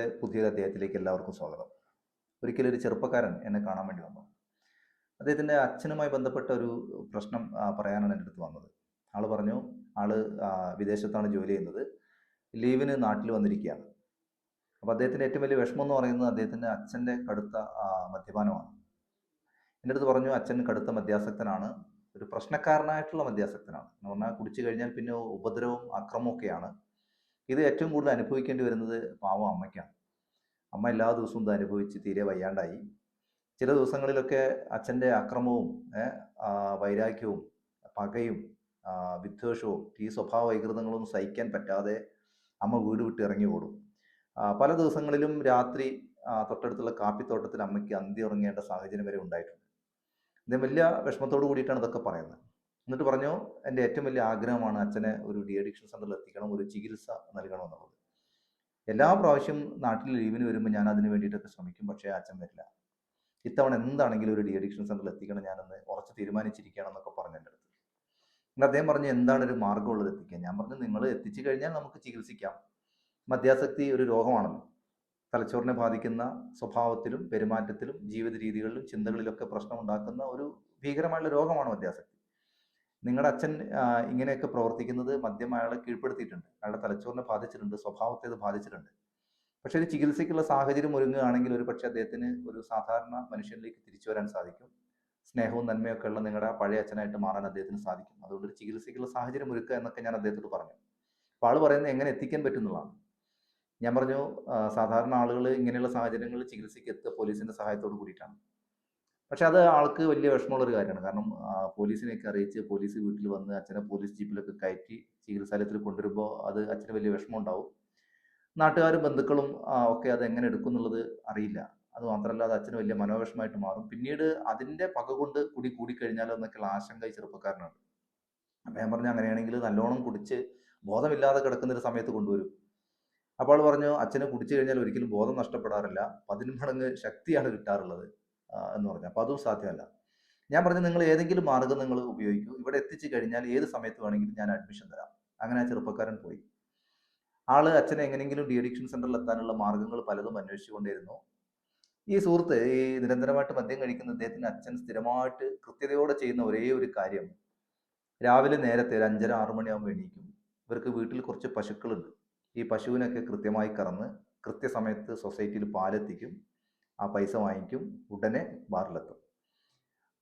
നമ്മുടെ പുതിയൊരു അദ്ദേഹത്തിലേക്ക് എല്ലാവർക്കും സ്വാഗതം. ഒരിക്കലും ഒരു ചെറുപ്പക്കാരൻ എന്നെ കാണാൻ വേണ്ടി വന്നു. അദ്ദേഹത്തിന്റെ അച്ഛനുമായി ബന്ധപ്പെട്ട ഒരു പ്രശ്നം പറയാനാണ് എന്റെ അടുത്ത് വന്നത്. ആൾ പറഞ്ഞു ആൾ വിദേശത്താണ് ജോലി ചെയ്യുന്നത്. ലീവിന് നാട്ടിൽ വന്നിരിക്കുകയാണ്. അപ്പോൾ അദ്ദേഹത്തിന്റെ ഏറ്റവും വലിയ വിഷമം എന്ന് പറയുന്നത് അദ്ദേഹത്തിന്റെ അച്ഛന്റെ കടുത്ത മദ്യപാനമാണ്. എന്റെ അടുത്ത് പറഞ്ഞു അച്ഛൻ കടുത്ത മദ്യാസക്തനാണ്. ഒരു പ്രശ്നക്കാരനായിട്ടുള്ള മദ്യാസക്തനാണ്. എന്ന് പറഞ്ഞാൽ കുടിച്ചു കഴിഞ്ഞാൽ പിന്നെ ഉപദ്രവവും അക്രമവും ഒക്കെയാണ്. ഇത് ഏറ്റവും കൂടുതൽ അനുഭവിക്കേണ്ടി വരുന്നത് പാവം അമ്മയ്ക്കാണ്. അമ്മ എല്ലാ ദിവസവും ഇത് അനുഭവിച്ച് തീരെ വയ്യാണ്ടായി. ചില ദിവസങ്ങളിലൊക്കെ അച്ഛന്റെ അക്രമവും വൈരാഗ്യവും പകയും വിദ്വേഷവും ഈ സ്വഭാവ വൈകൃതങ്ങളും സഹിക്കാൻ പറ്റാതെ അമ്മ വീട് വിട്ട് ഇറങ്ങി ഓടും. പല ദിവസങ്ങളിലും രാത്രി തൊട്ടടുത്തുള്ള കാപ്പിത്തോട്ടത്തിൽ അമ്മയ്ക്ക് അന്തി ഉറങ്ങേണ്ട സാഹചര്യം വരെ ഉണ്ടായിട്ടുണ്ട്. ഇത് വലിയ വിഷമത്തോട് കൂടിയിട്ടാണ് ഇതൊക്കെ പറയുന്നത്. എന്നിട്ട് പറഞ്ഞു എന്റെ ഏറ്റവും വലിയ ആഗ്രഹമാണ് അച്ഛനെ ഒരു ഡി അഡിക്ഷൻ സെന്ററിൽ എത്തിക്കണം ഒരു ചികിത്സ നൽകണം എന്നുള്ളത്. എല്ലാ പ്രാവശ്യം നാട്ടിൽ ലീവിന് വരുമ്പോൾ ഞാൻ അതിന് വേണ്ടിയിട്ടൊക്കെ ശ്രമിക്കും പക്ഷേ അച്ഛൻ വരില്ല. ഇത്തവണ എന്താണെങ്കിലും ഒരു ഡി അഡിക്ഷൻ സെന്ററിൽ എത്തിക്കണം ഞാനെന്ന് ഉറച്ച് തീരുമാനിച്ചിരിക്കുകയാണ് എന്നൊക്കെ പറഞ്ഞു എന്റെ അടുത്ത്. എന്നിട്ട് അദ്ദേഹം പറഞ്ഞു എന്താണ് ഒരു മാർഗമുള്ളത് എത്തിക്കാൻ? ഞാൻ പറഞ്ഞു നിങ്ങൾ എത്തിച്ചു കഴിഞ്ഞാൽ നമുക്ക് ചികിത്സിക്കാം. മദ്യാസക്തി ഒരു രോഗമാണല്ലോ. തലച്ചോറിനെ ബാധിക്കുന്ന സ്വഭാവത്തിലും പെരുമാറ്റത്തിലും ജീവിത രീതികളിലും ചിന്തകളിലൊക്കെ പ്രശ്നമുണ്ടാക്കുന്ന ഒരു ഭീകരമായുള്ള രോഗമാണ് മദ്യാസക്തി. നിങ്ങളുടെ അച്ഛൻ ഇങ്ങനെയൊക്കെ പ്രവർത്തിക്കുന്നത് മദ്യം അയാളെ കീഴ്പ്പെടുത്തിയിട്ടുണ്ട്. അയാളുടെ തലച്ചോറിനെ ബാധിച്ചിട്ടുണ്ട് സ്വഭാവത്തെ അത് ബാധിച്ചിട്ടുണ്ട്. പക്ഷെ ഒരു ചികിത്സയ്ക്കുള്ള സാഹചര്യം ഒരുങ്ങുകയാണെങ്കിൽ ഒരു പക്ഷേ അദ്ദേഹത്തിന് ഒരു സാധാരണ മനുഷ്യനിലേക്ക് തിരിച്ചു വരാൻ സാധിക്കും. സ്നേഹവും നന്മയൊക്കെ ഉള്ള നിങ്ങളുടെ പഴയ അച്ഛനായിട്ട് മാറാൻ അദ്ദേഹത്തിന് സാധിക്കും. അതുകൊണ്ട് ഒരു ചികിത്സയ്ക്കുള്ള സാഹചര്യം ഒരുക്കുക എന്നൊക്കെ ഞാൻ അദ്ദേഹത്തോട് പറഞ്ഞു. അപ്പോൾ ആൾ പറയുന്നത് എങ്ങനെ എത്തിക്കാൻ പറ്റുന്നതാണ് ഞാൻ പറഞ്ഞു സാധാരണ ആളുകൾ ഇങ്ങനെയുള്ള സാഹചര്യങ്ങളിൽ ചികിത്സയ്ക്ക് എത്തുക പോലീസിന്റെ സഹായത്തോട് കൂടിയിട്ടാണ്. പക്ഷെ അത് ആൾക്ക് വലിയ വിഷമമുള്ള ഒരു കാര്യമാണ്. കാരണം പോലീസിനെയൊക്കെ അറിയിച്ച് പോലീസ് വീട്ടിൽ വന്ന് അച്ഛനെ പോലീസ് ജീപ്പിലൊക്കെ കയറ്റി ചികിത്സാലയത്തിൽ കൊണ്ടുവരുമ്പോൾ അത് അച്ഛന് വലിയ വിഷമം ഉണ്ടാവും നാട്ടുകാരും ബന്ധുക്കളും ഒക്കെ അത് എങ്ങനെ എടുക്കും എന്നുള്ളത് അറിയില്ല. അത് മാത്രമല്ല അത് അച്ഛന് വലിയ മനോവിഷമായിട്ട് മാറും. പിന്നീട് അതിന്റെ പക കൊണ്ട് കുടി കൂടിക്കഴിഞ്ഞാലോ എന്നൊക്കെയുള്ള ആശങ്ക ഈ ചെറുപ്പക്കാരനാണ്. അപ്പം ഞാൻ പറഞ്ഞു അങ്ങനെയാണെങ്കിൽ നല്ലോണം കുടിച്ച് ബോധമില്ലാതെ കിടക്കുന്ന ഒരു സമയത്ത് കൊണ്ടുവരും. അപ്പോൾ പറഞ്ഞു അച്ഛനെ കുടിച്ചു കഴിഞ്ഞാൽ ഒരിക്കലും ബോധം നഷ്ടപ്പെടാറില്ല. പതിന്മടങ്ങ് ശക്തിയാണ് കിട്ടാറുള്ളത്. എന്ന് പറഞ്ഞു. അപ്പോൾ അതും സാധ്യമല്ല. ഞാൻ പറഞ്ഞു നിങ്ങൾ ഏതെങ്കിലും മാർഗം നിങ്ങൾ ഉപയോഗിക്കൂ. ഇവിടെ എത്തിച്ചു കഴിഞ്ഞാൽ ഏത് സമയത്ത് വേണമെങ്കിലും ഞാൻ അഡ്മിഷൻ തരാം. അങ്ങനെ ആ ചെറുപ്പക്കാരൻ പോയി. ആൾ അച്ഛനെ എങ്ങനെയെങ്കിലും ഡി അഡിക്ഷൻ സെന്ററിൽ എത്താനുള്ള മാർഗങ്ങൾ പലതും അന്വേഷിച്ചുകൊണ്ടിരുന്നു ഈ സുഹൃത്ത് ഈ നിരന്തരമായിട്ട് മദ്യം കഴിക്കുന്ന അദ്ദേഹത്തിന് അച്ഛൻ സ്ഥിരമായിട്ട് കൃത്യതയോടെ ചെയ്യുന്ന ഒരേ ഒരു കാര്യം. രാവിലെ നേരത്തെ ഒരു അഞ്ചര ആറു മണിയാകുമ്പോൾ എണീക്കും. ഇവർക്ക് വീട്ടിൽ കുറച്ച് പശുക്കളുണ്ട്. ഈ പശുവിനൊക്കെ കൃത്യമായി കറന്ന് കൃത്യസമയത്ത് സൊസൈറ്റിയിൽ പാലെത്തിക്കും. ആ പൈസ വാങ്ങിക്കും ഉടനെ ബാറിലെത്തും.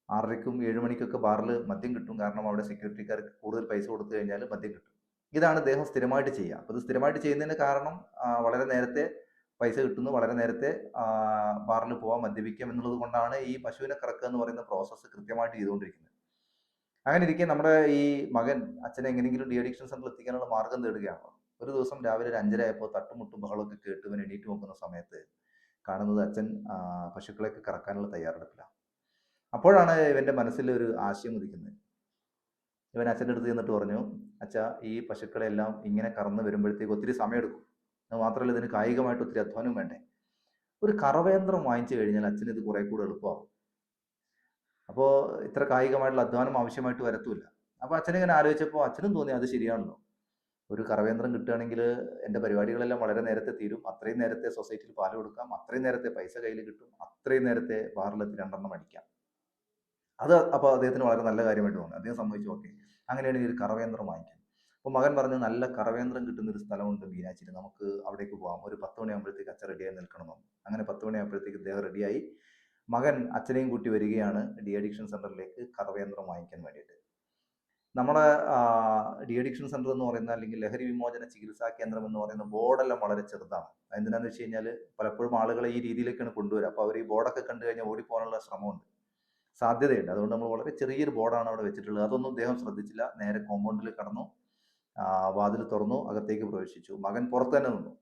ആറരയ്ക്കും ഏഴ് മണിക്കൊക്കെ ബാറിൽ മദ്യം കിട്ടും. കാരണം അവിടെ സെക്യൂരിറ്റിക്കാർക്ക് കൂടുതൽ പൈസ കൊടുത്തു കഴിഞ്ഞാൽ മദ്യം കിട്ടും. ഇതാണ് അദ്ദേഹം സ്ഥിരമായിട്ട് ചെയ്യുക. അപ്പോൾ ഇത് സ്ഥിരമായിട്ട് ചെയ്യുന്നതിന് കാരണം വളരെ നേരത്തെ പൈസ കിട്ടുന്നു. വളരെ നേരത്തെ ബാറിൽ പോകാൻ മദ്യപിക്കാം എന്നുള്ളത് കൊണ്ടാണ് ഈ പശുവിനെ കറക്കുക എന്ന് പറയുന്ന പ്രോസസ്സ് കൃത്യമായിട്ട് ചെയ്തുകൊണ്ടിരിക്കുന്നത്. അങ്ങനെ ഇരിക്കെ നമ്മുടെ ഈ മകൻ അച്ഛനെ എങ്ങനെയെങ്കിലും ഡി അഡിക്ഷൻ സെന്ററിൽ എത്തിക്കാനുള്ള മാർഗം തേടുകയാണ് ഒരു ദിവസം രാവിലെ ഒരു അഞ്ചര ആയപ്പോൾ തട്ടുമുട്ടും ബഹളമൊക്കെ കേട്ട് ഇവൻ എണീറ്റ് നോക്കുന്ന സമയത്ത് കാണുന്നത് അച്ഛൻ പശുക്കളെയൊക്കെ കറക്കാനുള്ള തയ്യാറെടുപ്പിലാണ് അപ്പോഴാണ് ഇവന്റെ മനസ്സിൽ ഒരു ആശയം ഉദിക്കുന്നത്. ഇവൻ അച്ഛന്റെ അടുത്ത് ചെന്നിട്ട് പറഞ്ഞു അച്ഛ ഈ പശുക്കളെല്ലാം ഇങ്ങനെ കറന്ന് വരുമ്പോഴത്തേക്ക് ഒത്തിരി സമയമെടുക്കും. അത് മാത്രമല്ല ഇതിന് കായികമായിട്ട് ഒത്തിരി അധ്വാനം വേണ്ടേ? ഒരു കറവേന്ദ്രം വാങ്ങിച്ചു കഴിഞ്ഞാൽ അച്ഛന് ഇത് കുറെ കൂടെ എളുപ്പമാവും. അപ്പോൾ ഇത്ര കായികമായിട്ടുള്ള അധ്വാനം ആവശ്യമായിട്ട് വരത്തുമില്ല. അപ്പോൾ അച്ഛനിങ്ങനെ ആലോചിച്ചപ്പോൾ അച്ഛനും തോന്നി അത് ശരിയാണല്ലോ. ഒരു കറവേന്ദ്രം കിട്ടുകയാണെങ്കിൽ എന്റെ പരിപാടികളെല്ലാം വളരെ നേരത്തെ തീരും. അത്രയും നേരത്തെ സൊസൈറ്റിയിൽ പാൽ കൊടുക്കാം. അത്രയും നേരത്തെ പൈസ കയ്യിൽ കിട്ടും. അത്രയും നേരത്തെ ബാറിലെത്തി രണ്ടെണ്ണം അടിക്കാം. അത് അപ്പോൾ അദ്ദേഹത്തിന് വളരെ നല്ല കാര്യമായിട്ട് തോന്നി. അദ്ദേഹം സമ്മതിച്ചു ഓക്കെ അങ്ങനെയാണെങ്കിൽ ഒരു കറവേന്ദ്രം വാങ്ങിക്കാം. അപ്പോൾ മകൻ പറഞ്ഞു നല്ല കറവേന്ദ്രം കിട്ടുന്ന ഒരു സ്ഥലമുണ്ട് മീനാച്ചിൽ നമുക്ക് അവിടേക്ക് പോകാം ഒരു പത്ത് മണിയാകുമ്പോഴത്തേക്ക് അച്ഛൻ റെഡിയായി നിൽക്കണം അങ്ങനെ പത്ത് മണിയാകുമ്പോഴത്തേക്ക് ഇദ്ദേഹം റെഡിയായി മകൻ അച്ഛനെയും കൂട്ടി വരികയാണ്. ഡി അഡിക്ഷൻ സെന്ററിലേക്ക് കറവേന്ദ്രം വാങ്ങിക്കാൻ വേണ്ടിയിട്ട്. നമ്മുടെ ഡി അഡിക്ഷൻ സെന്റർ എന്ന് പറയുന്ന അല്ലെങ്കിൽ ലഹരി വിമോചന ചികിത്സാ കേന്ദ്രം എന്ന് പറയുന്ന ബോർഡെല്ലാം വളരെ ചെറുതാണ്. എന്തിനാന്ന് വെച്ച് കഴിഞ്ഞാൽ പലപ്പോഴും ആളുകളെ ഈ രീതിയിലേക്കാണ് കൊണ്ടുവരിക. അപ്പോൾ അവർ ഈ ബോർഡൊക്കെ കണ്ടു കഴിഞ്ഞാൽ ഓടിപ്പോകാനുള്ള ശ്രമമുണ്ട്. സാധ്യതയുണ്ട്. അതുകൊണ്ട് നമ്മൾ വളരെ ചെറിയൊരു ബോർഡാണ് അവിടെ വെച്ചിട്ടുള്ളത്. അതൊന്നും അദ്ദേഹം ശ്രദ്ധിച്ചില്ല. നേരെ കോമ്പൗണ്ടിൽ കടന്നു വാതിൽ തുറന്നു അകത്തേക്ക് പ്രവേശിച്ചു. മകൻ പുറത്ത് തന്നെ നിന്നു.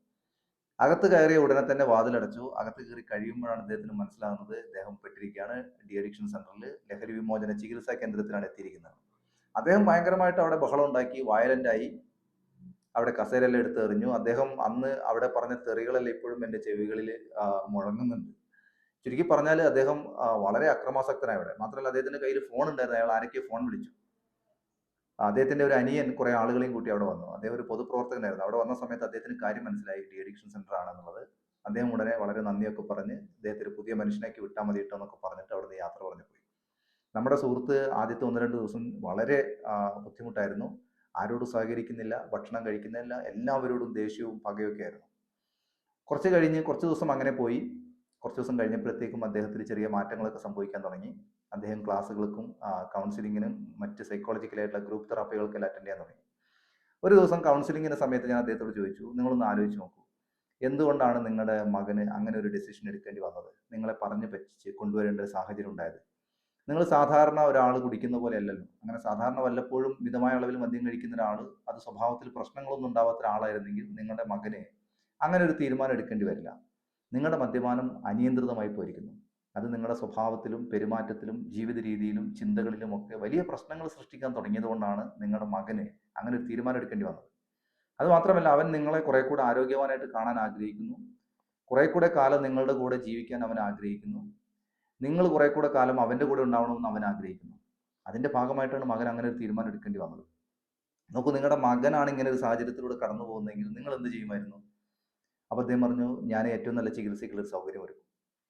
അകത്ത് കയറിയ ഉടനെ തന്നെ വാതിലടച്ചു. അകത്ത് കയറി കഴിയുമ്പോഴാണ് അദ്ദേഹത്തിന് മനസ്സിലാകുന്നത് അദ്ദേഹം പെട്ടിരിക്കുകയാണ്. ഡി അഡിക്ഷൻ സെന്ററിൽ ലഹരി വിമോചന ചികിത്സാ കേന്ദ്രത്തിലാണ് എത്തിയിരിക്കുന്നത്. അദ്ദേഹം ഭയങ്കരമായിട്ട് അവിടെ ബഹളം ഉണ്ടാക്കി വയലന്റ് ആയി. അവിടെ കസേരയെല്ലാം എടുത്ത് എറിഞ്ഞു. അദ്ദേഹം അന്ന് അവിടെ പറഞ്ഞ തെറികളെല്ലാം ഇപ്പോഴും എന്റെ ചെവികളിൽ മുഴങ്ങുന്നുണ്ട്. ചുരുക്കി പറഞ്ഞാൽ അദ്ദേഹം വളരെ അക്രമാസക്തനായി അവിടെ മാത്രമല്ല അദ്ദേഹത്തിന്റെ കയ്യിൽ ഫോൺ ഉണ്ടായിരുന്നു. അയാൾ ആരൊക്കെ ഫോൺ വിളിച്ചു. അദ്ദേഹത്തിന്റെ ഒരു അനിയൻ കുറെ ആളുകളെയും കൂട്ടി അവിടെ വന്നു. അദ്ദേഹം ഒരു പൊതുപ്രവർത്തകനായിരുന്നു. അവിടെ വന്ന സമയത്ത് അദ്ദേഹത്തിന് കാര്യം മനസ്സിലായി. ഡി അഡിക്ഷൻ സെന്റർ ആണെന്നുള്ളത് അദ്ദേഹം ഉടനെ വളരെ നന്ദിയൊക്കെ പറഞ്ഞ് അദ്ദേഹത്തെ ഒരു പുതിയ മനുഷ്യനാക്കി വിട്ടാൽ മതി എന്നൊക്കെ പറഞ്ഞിട്ട് അവിടുന്ന് യാത്ര പറഞ്ഞു നമ്മുടെ സുഹൃത്ത് ആദ്യത്തെ ഒന്ന് രണ്ട് ദിവസം വളരെ ബുദ്ധിമുട്ടായിരുന്നു. ആരോടും സഹകരിക്കുന്നില്ല ഭക്ഷണം കഴിക്കുന്നില്ല എല്ലാവരോടും ദേഷ്യവും പകയൊക്കെ ആയിരുന്നു. കുറച്ച് കഴിഞ്ഞ് കുറച്ച് ദിവസം അങ്ങനെ പോയി. കുറച്ച് ദിവസം കഴിഞ്ഞപ്പോഴത്തേക്കും അദ്ദേഹത്തിന് ചെറിയ മാറ്റങ്ങളൊക്കെ സംഭവിക്കാൻ തുടങ്ങി. അദ്ദേഹം ക്ലാസ്സുകൾക്കും കൗൺസിലിങ്ങിനും മറ്റ് സൈക്കോളജിക്കലായിട്ടുള്ള ഗ്രൂപ്പ് തെറാപ്പികൾക്കെല്ലാം അറ്റൻഡ് ചെയ്യാൻ തുടങ്ങി. ഒരു ദിവസം കൗൺസിലിങ്ങിന്റെ സമയത്ത് ഞാൻ അദ്ദേഹത്തോട് ചോദിച്ചു നിങ്ങളൊന്ന് ആലോചിച്ച് നോക്കൂ. എന്തുകൊണ്ടാണ് നിങ്ങളുടെ മകന് അങ്ങനെ ഒരു ഡെസിഷൻ എടുക്കേണ്ടി വന്നത്? നിങ്ങളെ പറഞ്ഞു പറ്റിച്ച് കൊണ്ടുവരേണ്ട ഒരു സാഹചര്യം ഉണ്ടായത്? നിങ്ങൾ സാധാരണ ഒരാൾ കുടിക്കുന്ന പോലെ അല്ലല്ലോ അങ്ങനെ സാധാരണ വല്ലപ്പോഴും മിതമായ അളവിൽ മദ്യം കഴിക്കുന്ന ഒരാൾ അത് സ്വഭാവത്തിൽ പ്രശ്നങ്ങളൊന്നും ഉണ്ടാവാത്ത ഒരാളായിരുന്നെങ്കിൽ നിങ്ങളുടെ മകനെ അങ്ങനെ ഒരു തീരുമാനം എടുക്കേണ്ടി വരില്ല. നിങ്ങളുടെ മദ്യപാനം അനിയന്ത്രിതമായി പോയിരിക്കുന്നു. അത് നിങ്ങളുടെ സ്വഭാവത്തിലും പെരുമാറ്റത്തിലും ജീവിത രീതിയിലും ചിന്തകളിലും ഒക്കെ വലിയ പ്രശ്നങ്ങൾ സൃഷ്ടിക്കാൻ തുടങ്ങിയതുകൊണ്ടാണ് നിങ്ങളുടെ മകന് അങ്ങനെ ഒരു തീരുമാനം എടുക്കേണ്ടി വന്നത്. അത് മാത്രമല്ല അവൻ നിങ്ങളെ കുറെ കൂടെ ആരോഗ്യവാനായിട്ട് കാണാൻ ആഗ്രഹിക്കുന്നു. കുറെ കൂടെ കാലം നിങ്ങളുടെ കൂടെ ജീവിക്കാൻ അവൻ ആഗ്രഹിക്കുന്നു. നിങ്ങൾ കുറെ കൂടെ കാലം അവന്റെ കൂടെ ഉണ്ടാവണമെന്ന് അവൻ ആഗ്രഹിക്കുന്നു. അതിന്റെ ഭാഗമായിട്ടാണ് മകൻ അങ്ങനെ ഒരു തീരുമാനം എടുക്കേണ്ടി വന്നത്. നോക്കൂ നിങ്ങളുടെ മകനാണ് ഇങ്ങനെ ഒരു സാഹചര്യത്തിലൂടെ കടന്നു പോകുന്നതെങ്കിൽ നിങ്ങൾ എന്ത് ചെയ്യുമായിരുന്നു? അപ്പോൾ അദ്ദേഹം പറഞ്ഞു ഞാൻ ഏറ്റവും നല്ല ചികിത്സയ്ക്കുള്ള സൗകര്യം ഒരുക്കും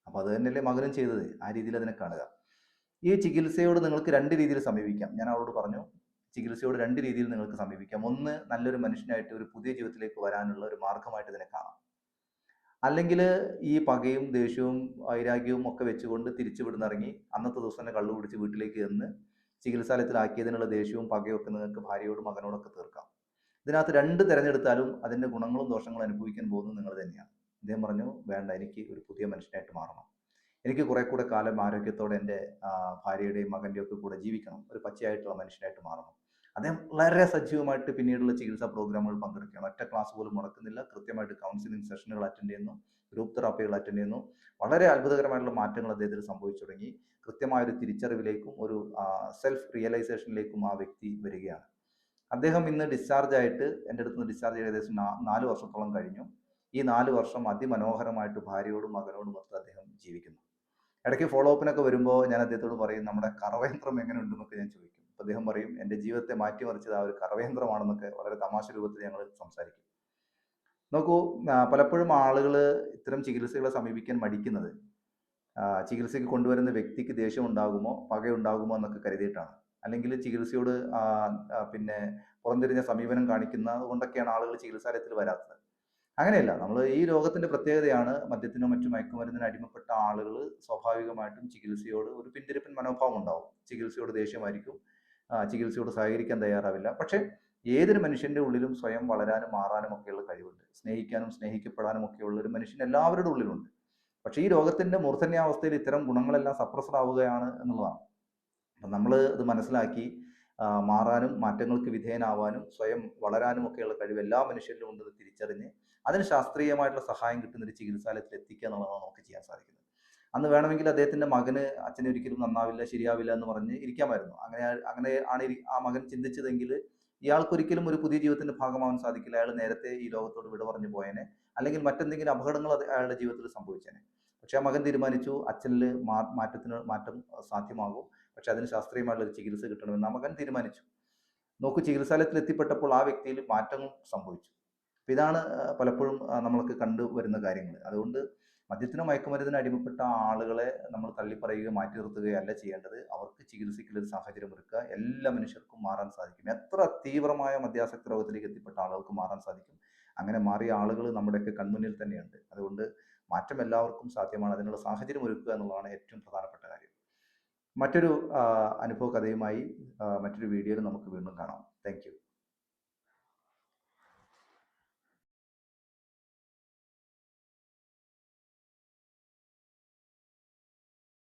അപ്പോൾ അത് തന്നെയല്ലേ മകനും ചെയ്തത്. ആ രീതിയിൽ അതിനെ കാണുക. ഈ ചികിത്സയോട് നിങ്ങൾക്ക് രണ്ട് രീതിയിൽ സമീപിക്കാം. ഞാൻ അവളോട് പറഞ്ഞു ചികിത്സയോട് രണ്ട് രീതിയിൽ നിങ്ങൾക്ക് സമീപിക്കാം. ഒന്ന് നല്ലൊരു മനുഷ്യനായിട്ട് ഒരു പുതിയ ജീവിതത്തിലേക്ക് വരാനുള്ള ഒരു മാർഗമായിട്ട് ഇതിനെ കാണാം. അല്ലെങ്കിൽ ഈ പകയും ദേഷ്യവും വൈരാഗ്യവും ഒക്കെ വെച്ചുകൊണ്ട് തിരിച്ചു വിടുന്നിറങ്ങി അന്നത്തെ ദിവസം തന്നെ കള്ളു കുടിച്ച് വീട്ടിലേക്ക് ചെന്ന് ചികിത്സാലയത്തിലാക്കിയതിനുള്ള ദേഷ്യവും പകയും ഒക്കെ നിങ്ങൾക്ക് ഭാര്യയോടും മകനോടൊക്കെ തീർക്കാം. ഇതിനകത്ത് രണ്ട് തിരഞ്ഞെടുത്താലും അതിന്റെ ഗുണങ്ങളും ദോഷങ്ങളും അനുഭവിക്കാൻ പോകുന്നത് നിങ്ങൾ തന്നെയാണ്. അദ്ദേഹം പറഞ്ഞു വേണ്ട എനിക്ക് ഒരു പുതിയ മനുഷ്യനായിട്ട് മാറണം. എനിക്ക് കുറെ കൂടെ കാലം ആരോഗ്യത്തോടെ എന്റെ ഭാര്യയുടെയും മകന്റെയും ഒക്കെ കൂടെ ജീവിക്കണം. ഒരു പച്ചയായിട്ടുള്ള മനുഷ്യനായിട്ട് മാറണം. അദ്ദേഹം വളരെ സജീവമായിട്ട് പിന്നീടുള്ള ചികിത്സാ പ്രോഗ്രാമുകൾ പങ്കെടുക്കുകയാണ്. ഒറ്റ ക്ലാസ് പോലും മുടക്കുന്നില്ല. കൃത്യമായിട്ട് കൗൺസിലിംഗ് സെഷനുകൾ അറ്റൻഡ് ചെയ്യുന്നു. ഗ്രൂപ്പ് തെറാപ്പികൾ അറ്റൻഡ് ചെയ്യുന്നു. വളരെ അത്ഭുതകരമായിട്ടുള്ള മാറ്റങ്ങൾ അദ്ദേഹത്തിന് സംഭവിച്ചു തുടങ്ങി. കൃത്യമായ ഒരു തിരിച്ചറിവിലേക്കും ഒരു സെൽഫ് റിയലൈസേഷനിലേക്കും ആ വ്യക്തി വരികയാണ്. അദ്ദേഹം ഇന്ന് ഡിസ്ചാർജ് ആയിട്ട് എന്റെ അടുത്ത് നിന്ന് ഡിസ്ചാർജ് ഏകദേശം നാല് വർഷത്തോളം കഴിഞ്ഞു. ഈ നാല് വർഷം അതിമനോഹരമായിട്ട് ഭാര്യയോടും മകനോടും ഒത്ത് അദ്ദേഹം ജീവിക്കുന്നു. ഇടയ്ക്ക് ഫോളോ അപ്പിനൊക്കെ വരുമ്പോൾ ഞാൻ അദ്ദേഹത്തോട് പറയും നമ്മുടെ കറവയന്ത്രം എങ്ങനെ ഉണ്ടെന്നൊക്കെ ഞാൻ ചോദിക്കും. അദ്ദേഹം പറയും എന്റെ ജീവിതത്തെ മാറ്റിമറിച്ചത് ആ ഒരു കറവേന്ദ്രമാണെന്നൊക്കെ വളരെ തമാശ രൂപത്തിൽ ഞങ്ങൾ സംസാരിക്കും. നോക്കൂ പലപ്പോഴും ആളുകൾ ഇത്തരം ചികിത്സകളെ സമീപിക്കാൻ മടിക്കുന്നത് ചികിത്സയ്ക്ക് കൊണ്ടുവരുന്ന വ്യക്തിക്ക് ദേഷ്യം ഉണ്ടാകുമോ പകയുണ്ടാകുമോ എന്നൊക്കെ കരുതിയിട്ടാണ്. അല്ലെങ്കിൽ ചികിത്സയോട് പിന്നെ പുറംതിരിഞ്ഞ സമീപനം കാണിക്കുന്നത് കൊണ്ടൊക്കെയാണ് ആളുകൾ ചികിത്സാലയത്തിൽ വരാത്തത്. അങ്ങനെയല്ല നമ്മൾ ഈ രോഗത്തിന്റെ പ്രത്യേകതയാണ് മദ്യത്തിനോ മറ്റു മയക്കുമരുന്നിനോ അടിമപ്പെട്ട ആളുകൾ സ്വാഭാവികമായിട്ടും ചികിത്സയോട് ഒരു പിന്തിരിപ്പൻ മനോഭാവം ഉണ്ടാവും. ചികിത്സയോട് ദേഷ്യമായിരിക്കും ചികിത്സയോട് സഹകരിക്കാൻ തയ്യാറാവില്ല. പക്ഷേ ഏതൊരു മനുഷ്യന്റെ ഉള്ളിലും സ്വയം വളരാനും മാറാനും ഒക്കെയുള്ള കഴിവുണ്ട്. സ്നേഹിക്കാനും സ്നേഹിക്കപ്പെടാനും ഒക്കെയുള്ള ഒരു മനുഷ്യൻ എല്ലാവരുടെ ഉള്ളിലുണ്ട്. പക്ഷേ ഈ രോഗത്തിന്റെ മൂർധന്യാവസ്ഥയിൽ ഇത്തരം ഗുണങ്ങളെല്ലാം സപ്രസ്ഡ് ആവുകയാണ് എന്നുള്ളതാണ്. അപ്പം നമ്മൾ ഇത് മനസ്സിലാക്കി മാറാനും മാറ്റങ്ങൾക്ക് വിധേയനാവാനും സ്വയം വളരാനും ഒക്കെയുള്ള കഴിവ് എല്ലാ മനുഷ്യരിലും ഉണ്ടെന്ന് തിരിച്ചറിഞ്ഞ് അതിന് ശാസ്ത്രീയമായിട്ടുള്ള സഹായം കിട്ടുന്ന ഒരു ചികിത്സാലയത്തിൽ എത്തിക്കുക എന്നുള്ളതാണ് നമുക്ക് ചെയ്യാൻ സാധിക്കുന്നത്. അന്ന് വേണമെങ്കിൽ അദ്ദേഹത്തിന്റെ മകന് അച്ഛനെ ഒരിക്കലും നന്നാവില്ല ശരിയാവില്ല എന്ന് പറഞ്ഞ് ഇരിക്കാമായിരുന്നു. അങ്ങനെ അങ്ങനെ ആണ് ആ മകൻ ചിന്തിച്ചതെങ്കിൽ ഇയാൾക്ക് ഒരിക്കലും ഒരു പുതിയ ജീവിതത്തിന്റെ ഭാഗമാവാൻ സാധിക്കില്ല. അയാൾ നേരത്തെ ഈ ലോകത്തോട് വിട പറഞ്ഞു പോയേനെ. അല്ലെങ്കിൽ മറ്റെന്തെങ്കിലും അപകടങ്ങൾ അയാളുടെ ജീവിതത്തിൽ സംഭവിച്ചേനെ. പക്ഷെ ആ മകൻ തീരുമാനിച്ചു അച്ഛനിൽ മാറ്റത്തിന് മാറ്റം സാധ്യമാകും. പക്ഷെ അതിന് ശാസ്ത്രീയമായിട്ടുള്ള ചികിത്സ കിട്ടണമെന്ന് ആ മകൻ തീരുമാനിച്ചു. നോക്കൂ ചികിത്സാലയത്തിൽ എത്തിപ്പെട്ടപ്പോൾ ആ വ്യക്തിയിൽ മാറ്റങ്ങൾ സംഭവിച്ചു. ഇതാണ് പലപ്പോഴും നമ്മൾക്ക് കണ്ടുവരുന്ന കാര്യങ്ങൾ. അതുകൊണ്ട് മദ്യത്തിനോ മയക്കുമരുന്നിന് അടിമപ്പെട്ട ആളുകളെ നമ്മൾ തള്ളിപ്പറയുകയോ മാറ്റി നിർത്തുകയല്ല ചെയ്യേണ്ടത് അവർക്ക് ചികിത്സിക്കുന്ന ഒരു സാഹചര്യം ഒരുക്കുക. എല്ലാ മനുഷ്യർക്കും മാറാൻ സാധിക്കും. എത്ര തീവ്രമായ മദ്യാസക്തി രോഗത്തിലേക്ക് എത്തിപ്പെട്ട ആളുകൾക്ക് മാറാൻ സാധിക്കും. അങ്ങനെ മാറിയ ആളുകൾ നമ്മുടെയൊക്കെ കൺമുന്നിൽ തന്നെയുണ്ട്. അതുകൊണ്ട് മാറ്റം എല്ലാവർക്കും സാധ്യമാണ്. അതിനുള്ള സാഹചര്യം ഒരുക്കുക എന്നുള്ളതാണ് ഏറ്റവും പ്രധാനപ്പെട്ട കാര്യം. മറ്റൊരു അനുഭവ കഥയുമായി മറ്റൊരു വീഡിയോയിൽ നമുക്ക് വീണ്ടും കാണാം. താങ്ക്